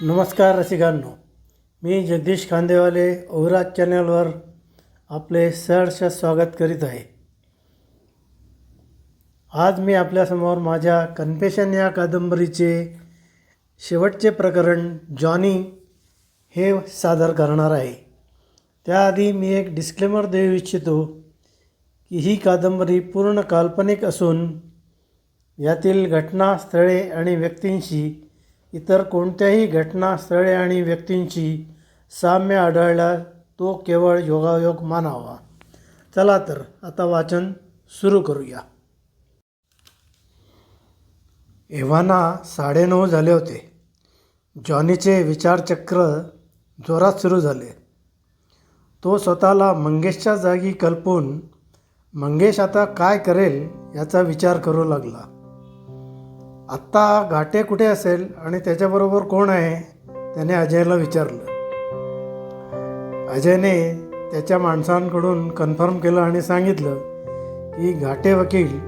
नमस्कार रसिकांनो. मी जगदीश खांदेवाले ओविराज चॅनलवर आपले सहर्ष स्वागत करीत आहे. आज मी आपल्यासमोर माझ्या कन्फेशन या कादंबरीचे शेवटचे प्रकरण जॉनी हे सादर करणार आहे. त्याआधी मी एक डिस्क्लेमर देऊ इच्छितो की ही कादंबरी पूर्ण काल्पनिक असून यातील घटना स्थळे आणि व्यक्तींशी इतर कोणत्याही घटना स्थळे आणि व्यक्तींशी साम्य आढळल्या तो केवळ योगायोग मानावा. चला तर आता वाचन सुरू करूया. एव्हाना साडेनऊ झाले होते. जॉनीचे विचारचक्र जोरात सुरू झाले. तो स्वतःला मंगेशच्या जागी कल्पून मंगेश आता काय करेल याचा विचार करू लागला. आत्ता घाटे कुठे असेल आणि त्याच्याबरोबर कोण आहे त्याने अजयला विचारलं. अजयने त्याच्या माणसांकडून कन्फर्म केलं आणि सांगितलं की घाटे वकील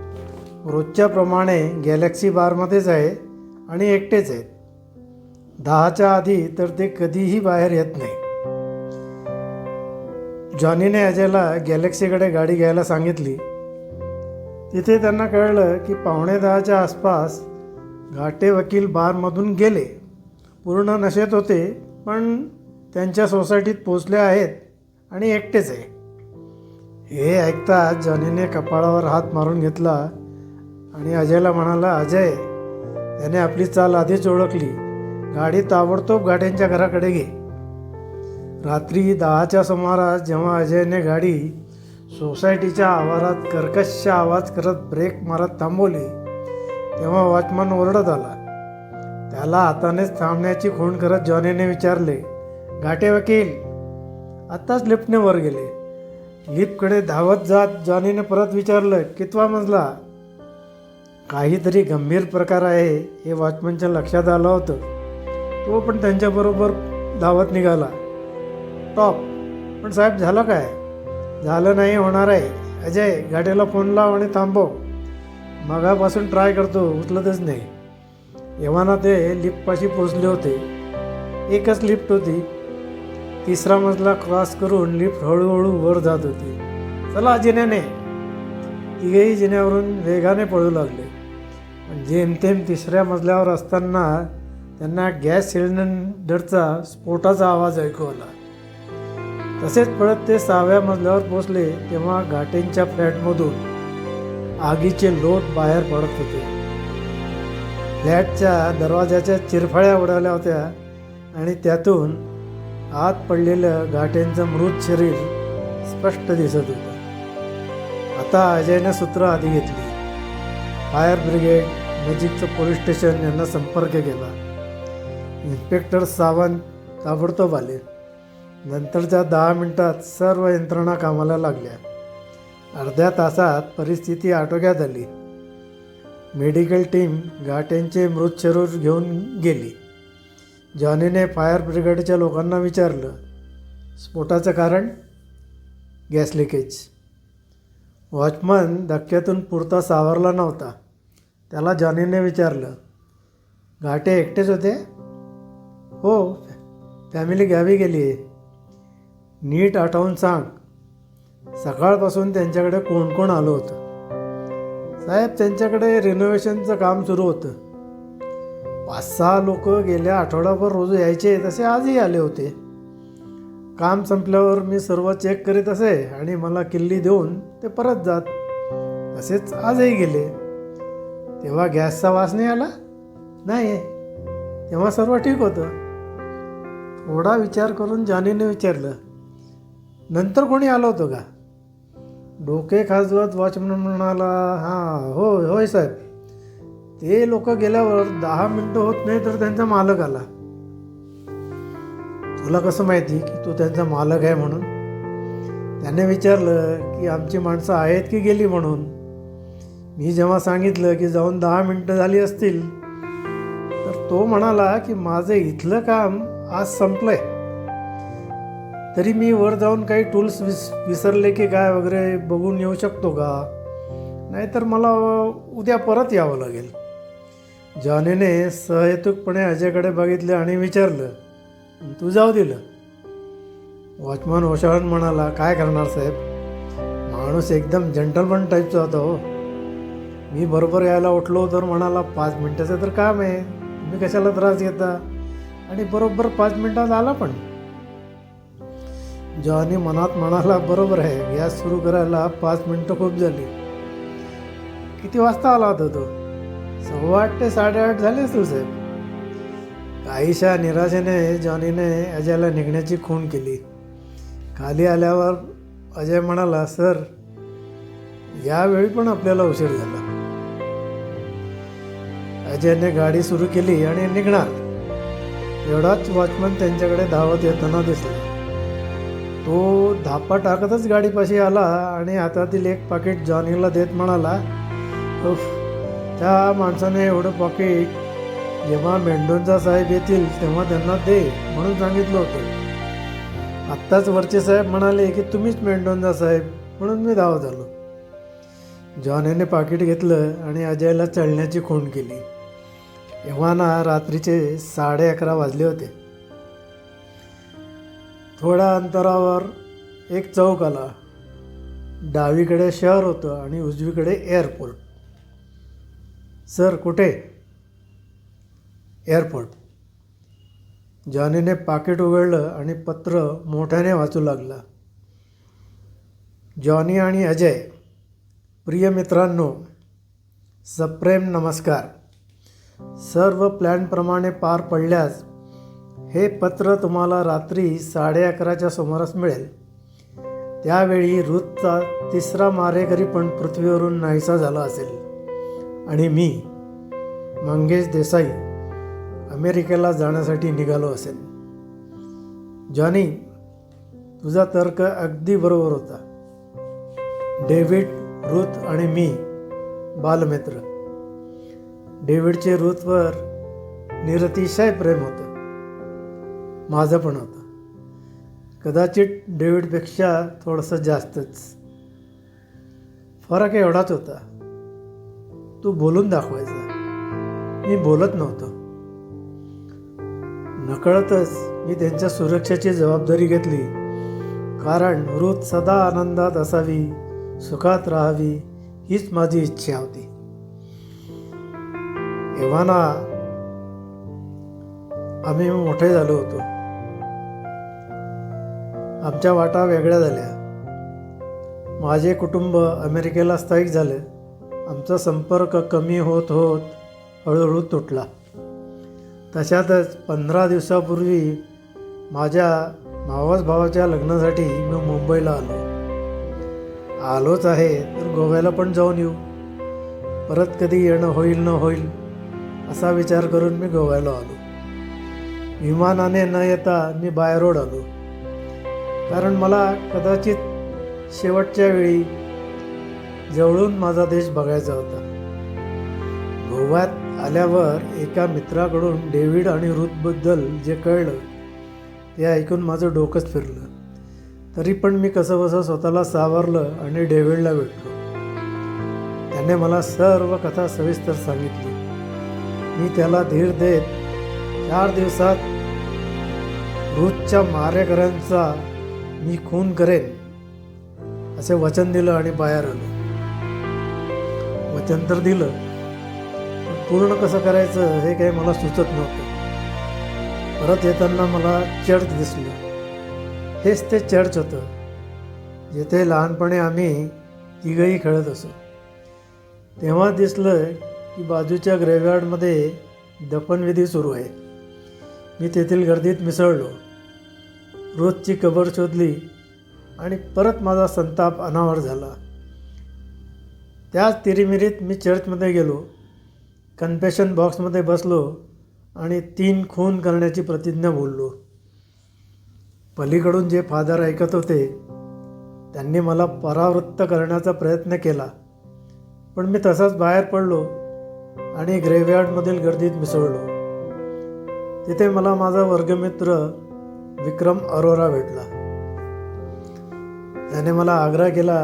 रोजच्याप्रमाणे गॅलेक्सी बारमध्येच आहे आणि एकटेच आहेत. दहाच्या आधी तर ते कधीही बाहेर येत नाही. जॉनीने अजयला गॅलेक्सीकडे गाडी घ्यायला सांगितली. तिथे त्यांना कळलं की पावणे दहाच्या आसपास घाटे वकील बारमधून गेले. पूर्ण नशेत होते पण त्यांच्या सोसायटीत पोचले आहेत आणि एकटेच आहे. हे ऐकता जॉनीने कपाळावर हात मारून घेतला आणि अजयला म्हणाला अजय त्याने आपली चाल आधीच ओळखली. गाडी ताबडतोब गाड्यांच्या घराकडे घे. रात्री दहाच्या सुमारास जेव्हा अजयने गाडी सोसायटीच्या आवारात कर्कश आवाज करत ब्रेक मारत थांबवली तेव्हा वॉचमन ओरडत आला. त्याला हातानेच थांबण्याची खूण करत जॉनीने विचारले घाटे वकील आत्ताच लिफ्टने वर गेले. लिफ्टकडे धावत जात जॉनीने परत विचारलं कितवा मजला? काहीतरी गंभीर प्रकार आहे हे वॉचमनच्या लक्षात आलं होतं. तो पण त्यांच्याबरोबर धावत निघाला. टॉप पण साहेब झालं काय? झालं नाही होणार आहे. अजय गाडीला फोन लाव आणि थांबव. मगापासून ट्राय करतो उचलतच नाही. एव्हाना ते लिफ्टपाशी पोचले होते. एकच लिफ्ट होती. तिसरा मजला क्रॉस करून लिफ्ट हळूहळू वर जात होती. चला जिन्याने. तिघेही जिन्यावरून वेगाने पळू लागले. पण जेमतेम तिसऱ्या मजल्यावर असताना त्यांना गॅस सिलेंडरचा स्फोटाचा आवाज ऐकू आला. तसेच पळत ते सहाव्या मजल्यावर पोचले तेव्हा घाटेंच्या फ्लॅटमधून. आगीचे लोट बाहेर पडत होते. फ्लॅटच्या दरवाजाच्या चिरफळ्या उडाल्या होत्या आणि त्यातून आत पडलेलं घाटेंचं मृत शरीर स्पष्ट दिसत होतं. आता अजयनं सूत्र आधी घेतली. फायर ब्रिगेड नजीकचं पोलीस स्टेशन यांना संपर्क केला. इन्स्पेक्टर सावंत ताबडतोब आले. नंतरच्या दहा मिनिटात सर्व यंत्रणा कामाला लागल्या. अर्ध्या तासात परिस्थिती आटोक्यात आली. मेडिकल टीम घाटेंचे मृत शरीर घेऊन गेली. जॉनीने फायर ब्रिगेडच्या लोकांना विचारलं स्फोटाचं कारण? Gas leakage. वॉचमन धक्क्यातून पुरता सावरला नव्हता. त्याला जॉनीने विचारलं घाटे एकटेच होते? हो फॅमिली गावी गेली आहे नीट आठवून सांग सकाळपासून त्यांच्याकडे कोण कोण आलं होतं? साहेब त्यांच्याकडे रिनोव्हेशनचं काम सुरू होतं. पाच सहा लोक गेल्या आठवड्याभर रोज यायचे तसे आजही आले होते. काम संपल्यावर मी सर्व चेक करीत असे आणि मला किल्ली देऊन ते परत जात. तसेच आजही गेले. तेव्हा गॅसचा वास नाही आला? नाही. तेव्हा सर्व ठीक होतं. थोडा विचार करून जानीने विचारलं नंतर कोणी आलं होतं का? डोके खाजवत वॉचमन म्हणाला हां हो होय साहेब. ते लोक गेल्यावर दहा मिनटं होत नाही तर त्यांचा मालक आला. तुला कसं माहिती की तो त्यांचा मालक आहे म्हणून? त्याने विचारलं की आमची माणसं आहेत की गेली म्हणून? मी जेव्हा सांगितलं की जाऊन दहा मिनटं झाली असतील तर तो म्हणाला की माझं इथलं काम आज संपलंय. तरी मी वर जाऊन काही टूल्स विस विसरले की काय वगैरे बघून येऊ शकतो का? नाहीतर मला उद्या परत यावं लागेल. जॉनीने सहहेतुकपणे अजयकडे बघितलं आणि विचारलं तू जाऊ दिलं? वॉचमन ओशाळून म्हणाला काय करणार साहेब? माणूस एकदम जंटलमन टाईपचा होता हो. मी बरोबर यायला उठलो तर म्हणाला पाच मिनटाचं तर काम आहे. तुम्ही कशाला त्रास घेता? आणि बरोबर पाच मिनटात आला पण. जॉनी मनात म्हणाला बरोबर आहे गॅस सुरू करायला पाच मिनटं खूप झाली. किती वाजता आला होता तो? सव्वा आठ ते साडेआठ झाले तू साहेब. काहीशा निराशेने जॉनीने अजयला निघण्याची खूण केली. खाली आल्यावर अजय म्हणाला सर यावेळी पण आपल्याला उशीर झाला. अजयने गाडी सुरू केली आणि निघणार. एवढाच वॉचमन त्यांच्याकडे धावत येताना दिसला. तो धापा टाकतच गाडीपाशी आला आणि हातातील एक पाकिट जॉनीला देत म्हणाला त्या माणसाने एवढं पाकिट जेव्हा मेंढोंचा साहेब येतील तेव्हा त्यांना दे म्हणून सांगितलं होतं. आत्ताच वरचे साहेब म्हणाले की तुम्हीच मेंढोंचा साहेब म्हणून मी धावत झालो. जॉनीने पाकिट घेतलं आणि अजयला चढण्याची खूण केली. एव्हाना रात्रीचे साडे अकरा वाजले होते. थोड्या अंतरावर एक चौक आला. डावीकडे शहर होतं आणि उजवीकडे एअरपोर्ट. सर कुठे? एअरपोर्ट. जॉनीने पाकिट उघडलं आणि पत्र मोठ्याने वाचू लागला. जॉनी आणि अजय प्रिय मित्रांनो सप्रेम नमस्कार. सर्व प्लॅनप्रमाणे पार पडल्यास हे पत्र तुम्हाला रात्री साडे अकराच्या सुमारास मिळेल. त्यावेळी रुथचा तिसरा मारेकरी पण पृथ्वीवरून नाहीसा झाला असेल. आणि मी मंगेश देसाई अमेरिकेला जाण्यासाठी निघालो असेल. जॉनी तुझा तर्क अगदी बरोबर होता. डेव्हिड रुथ आणि मी बालमित्र. डेव्हिडचे रुथवर निरतिशय प्रेम होतं. माझं पण होतं. कदाचित डेव्हिडपेक्षा थोडंसं जास्तच. फरक एवढाच होता. तू बोलून दाखवायचा. मी बोलत नव्हतो. नकळतच मी त्यांच्या सुरक्षेची जबाबदारी घेतली. कारण रोज सदा आनंदात असावी सुखात राहावी हीच माझी इच्छा होती. एव्हाना आम्ही मोठे झालो होतो. आमच्या वाटा वेगळ्या झाल्या. माझे कुटुंब अमेरिकेला स्थायिक झाले. आमचा संपर्क कमी होत होत हळूहळू तुटला. तशातच पंधरा दिवसापूर्वी माझ्या मावस भावाच्या लग्नासाठी मी मुंबईला आलो. आलोच आहे तर गोव्याला पण जाऊन येऊ. परत कधी येणं होईल न होईल असा विचार करून मी गोव्याला आलो. विमानाने न येता मी बाय रोड आलो. कारण मला कदाचित शेवटच्या वेळी जवळून माझा देश बघायचा होता. गोव्यात आल्यावर एका मित्राकडून डेव्हिड आणि रुथबद्दल जे कळलं ते ऐकून माझं डोकंच फिरलं. तरी पण मी कसंबसं स्वतःला सावरलं आणि डेव्हिडला भेटलो. त्याने मला सर्व कथा सविस्तर सांगितली. मी त्याला धीर देत चार दिवसात रूथच्या मारेकऱ्यांचा मी खून करेन असे वचन दिलं आणि बाहेर आलो. वचन तर दिलं पूर्ण कसं करायचं हे काही मला सुचत नव्हतं. परत येताना मला चर्च दिसलं. हेच ते चर्च होतं जिथे लहानपणी आम्ही तिघही खेळत असो. तेव्हा दिसलं की बाजूच्या ग्रेव्यार्डमध्ये दफनविधी सुरू आहे. मी तेथील गर्दीत मिसळलो. रोजची कबर शोधली आणि परत माझा संताप अनावर झाला. त्याच तिरीमिरीत मी चर्चमध्ये गेलो कन्फेशन बॉक्समध्ये बसलो आणि तीन खून करण्याची प्रतिज्ञा बोललो. पलीकडून जे फादर ऐकत होते त्यांनी मला परावृत्त करण्याचा प्रयत्न केला. पण मी तसाच बाहेर पडलो आणि ग्रेवयार्डमधील गर्दीत मिसळलो. तिथे मला माझा वर्गमित्र विक्रम अरोरा भेटला. त्याने मला आग्रा केला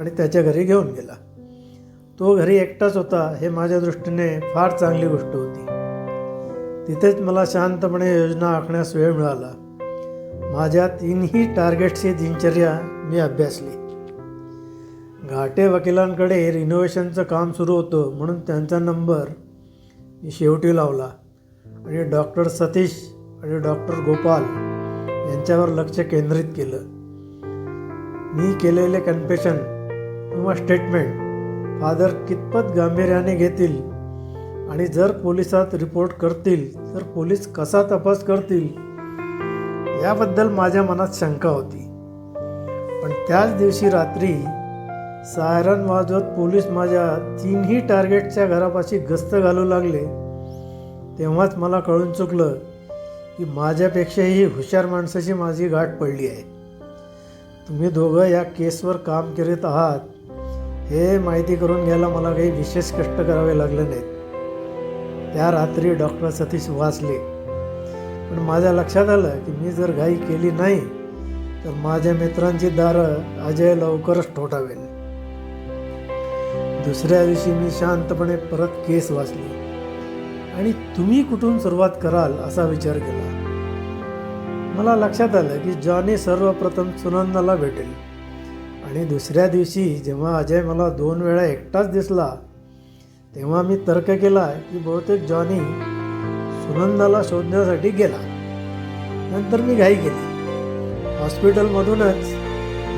आणि त्याच्या घरी घेऊन गेला. तो घरी एकटाच होता हे माझ्या दृष्टीने फार चांगली गोष्ट होती. तिथेच मला शांतपणे योजना आखण्यास वेळ मिळाला. माझ्या तीनही टार्गेटची दिनचर्या मी अभ्यासली. घाटे वकिलांकडे रिनोव्हेशनचं काम सुरू होतं म्हणून त्यांचा नंबर मी शेवटी लावला आणि डॉक्टर सतीश आणि डॉक्टर गोपाल यांच्यावर लक्ष केंद्रित केलं. मी केलेले कन्फेशन किंवा स्टेटमेंट फादर कितपत गांभीर्याने घेतील आणि जर पोलिसात रिपोर्ट करतील तर पोलीस कसा तपास करतील याबद्दल माझ्या मनात शंका होती. पण त्याच दिवशी रात्री सायरन वाजवत पोलीस माझ्या तीनही टार्गेटच्या घरापाशी गस्त घालू लागले तेव्हाच मला कळून चुकलं की माझ्यापेक्षाही हुशार माणसाची माझी गाठ पडली आहे. तुम्ही दोघं या केसवर काम करीत आहात हे माहिती करून घ्यायला मला काही विशेष कष्ट करावे लागले नाहीत. त्या रात्री डॉक्टर सतीश वाचले. पण माझ्या लक्षात आलं की मी जर घाई केली नाही तर माझ्या मित्रांची दारं अजय लवकरच ठोठावेल. दुसऱ्या दिवशी मी शांतपणे परत केस वाचली. आणि तुम्ही कुठून सुरुवात कराल असा विचार केला. मला लक्षात आलं की जॉनी सर्वप्रथम सुनंदाला भेटेल. आणि दुसऱ्या दिवशी जेव्हा अजय मला दोन वेळा एकटाच दिसला तेव्हा मी तर्क केला की बहुतेक जॉनी सुनंदाला शोधण्यासाठी गेला. नंतर मी घाई केली. हॉस्पिटलमधूनच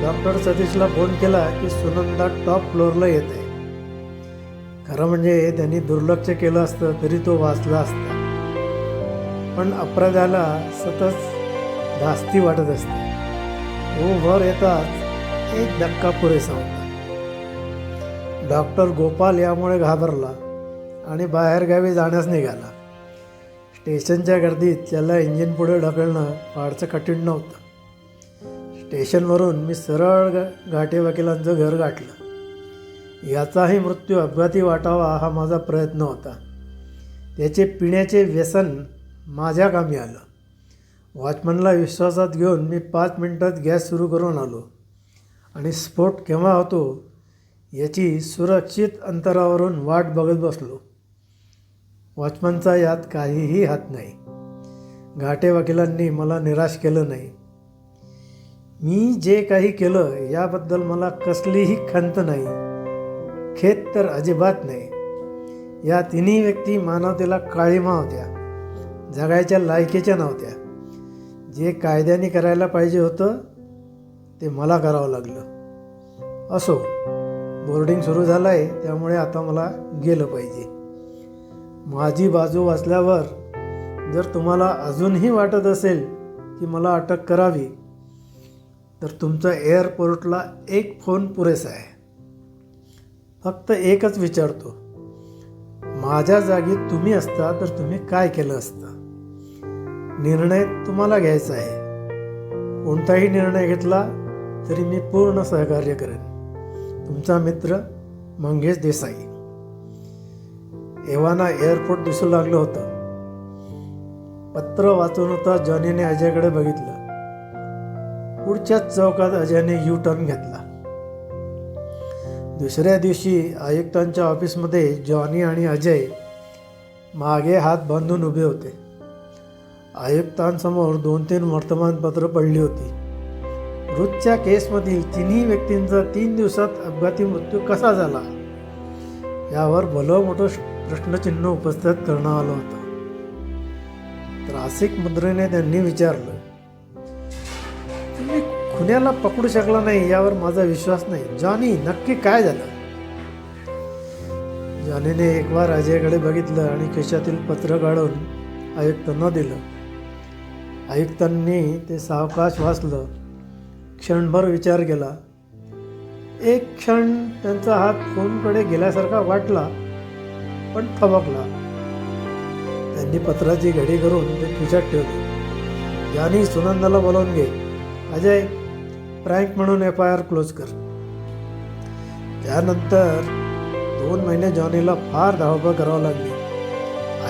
डॉक्टर सतीशला फोन केला की सुनंदा टॉप फ्लोअरला येत. आहे खरं म्हणजे त्यांनी दुर्लक्ष केलं असतं तरी तो वाचला असता. पण अपराधाला सतत धास्ती वाटत असते. तो वर येताच एक धक्का पुरेसा होता डॉक्टर गोपाल यामुळे घाबरला आणि बाहेरगावी जाण्यास निघाला. स्टेशनच्या गर्दीत त्याला इंजिन पुढे ढकलणं फारसं कठीण नव्हतं. स्टेशनवरून मी सरळ ग घाटे वकिलांचं घर गाठलं. याचाही मृत्यू अपघाती वाटावा हा माझा प्रयत्न होता. त्याचे पिण्याचे व्यसन माझ्या कामी आलं. वॉचमनला विश्वासात घेऊन मी पाच मिनटात गॅस सुरू करून आलो. आणि स्फोट केव्हा होतो याची सुरक्षित अंतरावरून वाट बघत बसलो. वॉचमनचा यात काहीही हात नाही. घाटे वकिलांनी मला निराश केलं नाही. मी जे काही केलं याबद्दल मला कसलीही खंत नाही. खेद तर अजिबात नाही. या तिन्ही व्यक्ती मानवतेला काळीमा होत्या. जगायच्या लायकीच्या नव्हत्या. जे कायद्याने करायला पाहिजे होतं ते मला करावं लागलं. असो बोर्डिंग सुरू झालं आहे त्यामुळे आता मला गेलं पाहिजे. माझी बाजू वाचल्यावर जर तुम्हाला अजूनही वाटत असेल की मला अटक करावी तर तुमचा एअरपोर्टला एक फोन पुरेसा आहे. फक्त एकच विचारतो माझ्या जागी तुम्ही असता तर तुम्ही काय केलं असतं? निर्णय तुम्हाला घ्यायचा आहे. कोणताही निर्णय घेतला तरी मी पूर्ण सहकार्य करेन. तुमचा मित्र मंगेश देसाई. एव्हाना एअरपोर्ट दिसू लागलं होतं. पत्र वाचून होता जॉनीने अजयकडे बघितलं. पुढच्याच चौकात अजयने यू टर्न घेतला. दुसऱ्या दिवशी आयुक्तांच्या ऑफिसमध्ये जॉनी आणि अजय मागे हात बांधून उभे होते. आयुक्तांसमोर दोन तीन वर्तमानपत्र पडली होती. रुथच्या केसमधील तिन्ही व्यक्तींचा तीन दिवसात अपघाती मृत्यू कसा झाला? यावर भलं मोठं प्रश्नचिन्ह उपस्थित करण्यात आलं होतं. त्रासिक मुद्रेने त्यांनी विचारलं तुम्ही खुन्याला पकडू शकला नाही यावर माझा विश्वास नाही. जॉनी नक्की काय झालं? जॉनीने एक वार अजयकडे बघितलं आणि खिशातील पत्र काढून आयुक्तांना दिलं. आयुक्तांनी ते सावकाश वाचलं क्षणभर विचार केला. एक क्षण त्यांचा हात फोनकडे गेल्यासारखा वाटला पण थबकला. त्यांनी पत्राची घडी करून ते खिशात ठेवले. यानी सुनंदाला बोलावून घे. अजय प्रँक म्हणून एफ आय आर क्लोज कर. त्यानंतर दोन महिने जॉनीला फार धावपळ करावं लागली.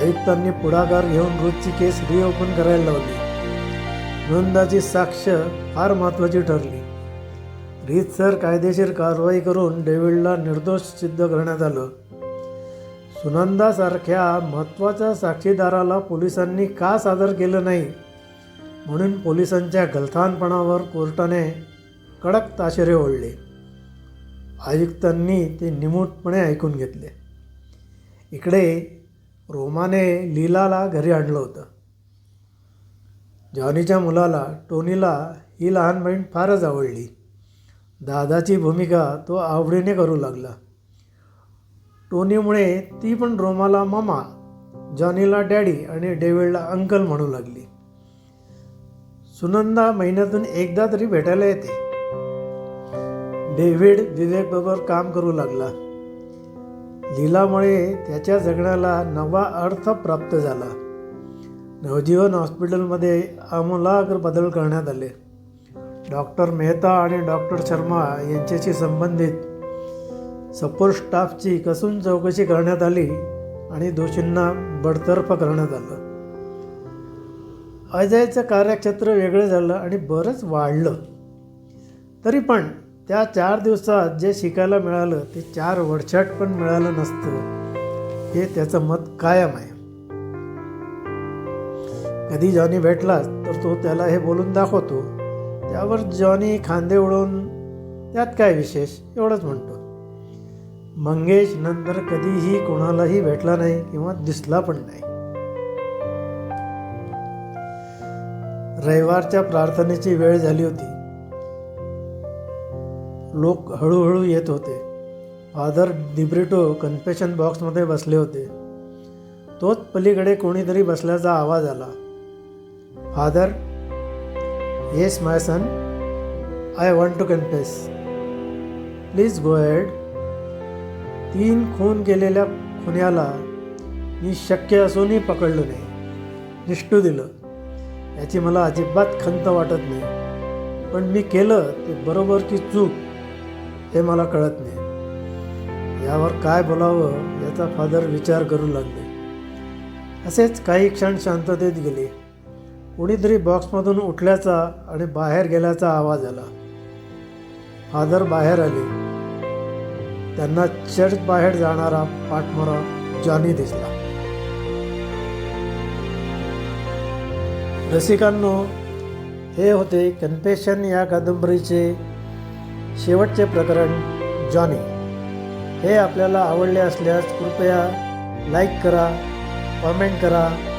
आयुक्तांनी पुढाकार घेऊन रोजची केस रिओपन करायला लावली. नंदाची साक्ष फार महत्त्वाची ठरली. रीतसर कायदेशीर कारवाई करून डेव्हिडला निर्दोष सिद्ध करण्यात आलं. सुनंदासारख्या महत्त्वाच्या साक्षीदाराला पोलिसांनी का सादर केलं नाही? म्हणून पोलिसांच्या गलथानपणावर कोर्टाने कडक ताशेरे ओढले. आयुक्तांनी ते निमूटपणे ऐकून घेतले. इकडे रोमाने लीलाला घरी आणलं होतं. जॉनीच्या मुलाला टोनीला ही लहान बहीण फारच आवडली. दादाची भूमिका तो आवडीने करू लागला. टोनीमुळे ती पण रोमाला मामा जॉनीला डॅडी आणि डेव्हिडला अंकल म्हणू लागली. सुनंदा महिन्यातून एकदा तरी भेटायला येते. डेव्हिड विवेकबरोबर काम करू लागला. लीलामुळे त्याच्या जगण्याला नवा अर्थ प्राप्त झाला. नवजीवन हॉस्पिटलमध्ये आमूलाग्र बदल करण्यात आले. डॉक्टर मेहता आणि डॉक्टर शर्मा यांच्याशी संबंधित सपोर्ट स्टाफची कसून चौकशी करण्यात आली आणि दोषींना बडतर्फ करण्यात आलं. अजयचं कार्यक्षेत्र वेगळं झालं आणि बरंच वाढलं. तरी पण त्या चार दिवसात जे शिकायला मिळालं ते चार वर्षात पण मिळालं नसतं. हे त्याचं मत कायम आहे. कधी जॉनी भेटलाच तर तो त्याला हे बोलून दाखवतो त्यावर जॉनी खांदे उडवून त्यात काय विशेष एवढंच म्हणतो. मंगेश नंतर कधीही कोणालाही भेटला नाही किंवा दिसला पण नाही. रविवारच्या प्रार्थनेची वेळ झाली होती. लोक हळूहळू येत होते. फादर डिब्रिटो कन्फेशन बॉक्समध्ये बसले होते. तोच पलीकडे कोणीतरी बसल्याचा आवाज आला. Father yes my son I want to confess please go head तीन खून केलेल्या खुन्याला मी शक्य असूनही पकडलं नाही निष्ठू दिलं. याची मला अजिबात खंत वाटत नाही. पण मी केलं ते बरोबर की चूक हे मला कळत नाही. यावर काय बोलावं याचा फादर विचार करू लागले. असेच काही क्षण शांततेत गेले. कुणीतरी बॉक्समधून उठल्याचा आणि बाहेर गेल्याचा आवाज आला. फादर बाहेर आले. त्यांना चर्च बाहेर जाणारा पाठमोरा जॉनी दिसला. रसिकांनो हे होते कन्फेशन या कादंबरीचे शेवटचे प्रकरण जॉनी. हे आपल्याला आवडले असल्यास कृपया लाईक करा कॉमेंट करा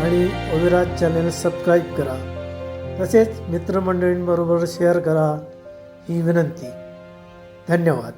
आणि ओविराज चॅनेल सबस्क्राईब करा. तसेच मित्रमंडळींबरोबर शेअर करा ही विनंती. धन्यवाद.